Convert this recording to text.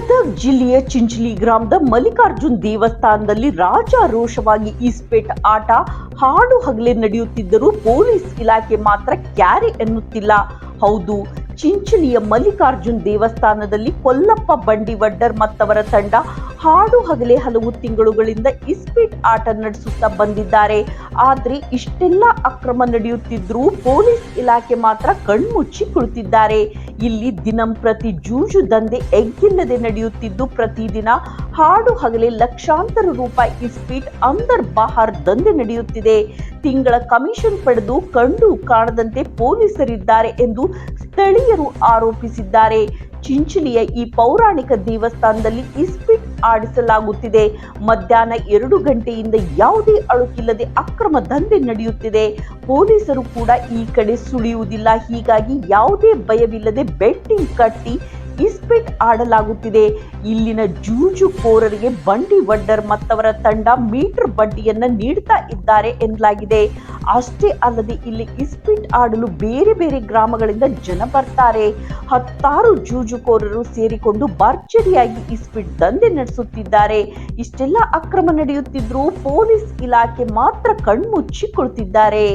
ಗದಗ ಜಿಲ್ಲೆಯ ಚಿಂಚಲಿ ಗ್ರಾಮದ ಮಲ್ಲಿಕಾರ್ಜುನ್ ದೇವಸ್ಥಾನದಲ್ಲಿ ರಾಜಾರೋಷವಾಗಿ ಇಸ್ಪೇಟ್ ಆಟ, ಹಾಡು ಹಗಲೇ ನಡೆಯುತ್ತಿದ್ದರೂ ಪೊಲೀಸ್ ಇಲಾಖೆ ಮಾತ್ರ ಕ್ಯಾರಿ ಎನ್ನುತ್ತಿಲ್ಲ. ಹೌದು, ಚಿಂಚಲಿಯ ಮಲ್ಲಿಕಾರ್ಜುನ್ ದೇವಸ್ಥಾನದಲ್ಲಿ ಕೊಲ್ಲಪ್ಪ ಬಂಡಿವಡ್ಡರ್ ಮತ್ತವರ ತಂಡ ಹಾಡು ಹಗಲೇ ಹಲವು ತಿಂಗಳುಗಳಿಂದ ಇಸ್ಪೀಟ್ ಆಟ ನಡೆಸುತ್ತಾ ಬಂದಿದ್ದಾರೆ. ಆದ್ರೆ ಇಷ್ಟೆಲ್ಲ ಅಕ್ರಮ ನಡೆಯುತ್ತಿದ್ರೂ ಪೊಲೀಸ್ ಇಲಾಖೆ ಮಾತ್ರ ಕಣ್ಮುಚ್ಚಿ ಕುಳಿತಿದ್ದಾರೆ. ಇಲ್ಲಿ ದಿನಂಪ್ರತಿ ಜೂಜು ದಂಧೆ ಎಗ್ಗಿಲ್ಲದೆ ನಡೆಯುತ್ತಿದ್ದು, ಪ್ರತಿದಿನ ಹಾಡು ಹಗಲೇ ಲಕ್ಷಾಂತರ ರೂಪಾಯಿ ಇಸ್ಪೀಟ್ ಅಂದರ್ ಬಹಾರ್ ದಂಧೆ ನಡೆಯುತ್ತಿದೆ. ತಿಂಗಳ ಕಮಿಷನ್ ಪಡೆದು ಕಂಡು ಕಾಣದಂತೆ ಪೊಲೀಸರಿದ್ದಾರೆ ಎಂದು ಸ್ಥಳೀಯರು ಆರೋಪಿಸಿದ್ದಾರೆ. ಚಿಂಚಲಿಯ ಈ ಪೌರಾಣಿಕ ದೇವಸ್ಥಾನದಲ್ಲಿ ಇಸ್ಪಿಟ್ ಆಡಿಸಲಾಗುತ್ತಿದೆ. ಮಧ್ಯಾಹ್ನ ಎರಡು ಗಂಟೆಯಿಂದ ಯಾವುದೇ ಅಳುಕಿಲ್ಲದೆ ಅಕ್ರಮ ದಂಧೆ ನಡೆಯುತ್ತಿದೆ. ಪೊಲೀಸರು ಕೂಡ ಈ ಕಡೆ ಸುಳಿಯುವುದಿಲ್ಲ. ಹೀಗಾಗಿ ಯಾವುದೇ ಭಯವಿಲ್ಲದೆ ಬೆಟ್ಟಿಂಗ್ ಕಟ್ಟಿ ಇಸ್ಪೆಟ್ ಆಡಲಾಗುತ್ತಿದೆ. ಇಲ್ಲಿನ ಜೂಜುಕೋರರಿಗೆ ಬಂಡಿ ವಡ್ಡರ್ ಮತ್ತವರ ತಂಡ ಮೀಟರ್ ಬಡ್ಡಿಯನ್ನು ನೀಡ್ತಾ ಇದ್ದಾರೆ ಎನ್ನಲಾಗಿದೆ. ಅಷ್ಟೇ ಅಲ್ಲದೆ ಇಲ್ಲಿ ಇಸ್ಪಿಟ್ ಆಡಲು ಬೇರೆ ಬೇರೆ ಗ್ರಾಮಗಳಿಂದ ಜನ ಬರ್ತಾರೆ. ಹತ್ತಾರು ಜೂಜುಕೋರರು ಸೇರಿಕೊಂಡು ಭರ್ಜರಿಯಾಗಿ ಇಸ್ಪಿಟ್ ದಂಧೆ ನಡೆಸುತ್ತಿದ್ದಾರೆ. ಇಷ್ಟೆಲ್ಲ ಅಕ್ರಮ ನಡೆಯುತ್ತಿದ್ರೂ ಪೊಲೀಸ್ ಇಲಾಖೆ ಮಾತ್ರ ಕಣ್ಮುಚ್ಚಿ ಕುಳಿತಿದ್ದಾರೆ